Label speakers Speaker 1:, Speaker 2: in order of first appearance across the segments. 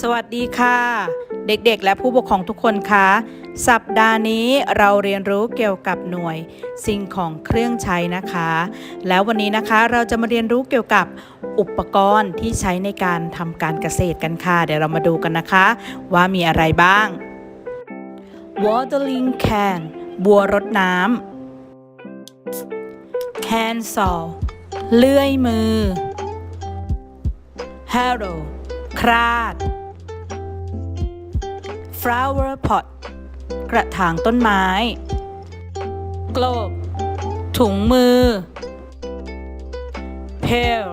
Speaker 1: สวัสดีค่ะ เด็กๆ และผู้ปกครองทุกคนคะสัปดาห์นี้เราเรียนรู้เกี่ยวกับหน่วย สิ่งของเครื่องใช้นะคะ แล้ววันนี้นะคะเราจะมาเรียนรู้เกี่ยวกับอุปกรณ์ที่ใช้ในการทำการเกษตรกันค่ะ เดี๋ยวเรามาดูกันนะคะ ว่ามีอะไรบ้าง watering can บัวรดน้ำ hand saw เลื่อยมือ harrow คราด flower pot กระถางต้นไม้ globe ถุงมือ pail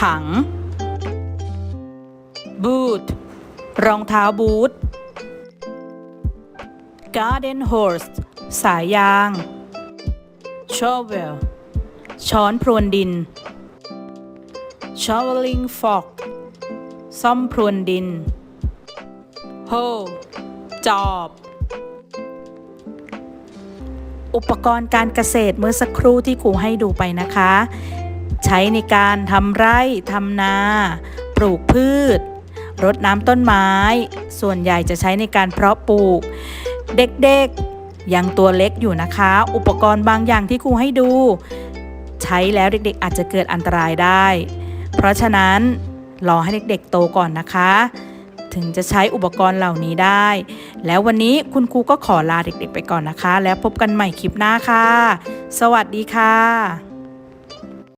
Speaker 1: ถัง boot รองเท้าบูท garden hose สายยาง shovel ช้อนพรวนดิน shoveling fork ซ่อมพรวนดิน hoe จอบ อุปกรณ์การเกษตรเมื่อสักครู่ที่ครูให้ดูไปนะคะ ใช้ในการทำไร่ทำนา ปลูกพืช รดน้ำต้นไม้ ส่วนใหญ่จะใช้ในการเพาะปลูก เด็กๆ ยังตัวเล็กอยู่นะคะ อุปกรณ์บางอย่างที่ครูให้ดู ใช้แล้วเด็กๆ อาจจะเกิดอันตรายได้ เพราะฉะนั้นรอให้เด็กๆ โตก่อนนะคะ ถึงจะใช้อุปกรณ์เหล่านี้ได้ แล้ววันนี้คุณครูก็ขอลาเด็กๆไปก่อนนะคะ แล้วพบกันใหม่คลิปหน้าค่ะ สวัสดีค่ะ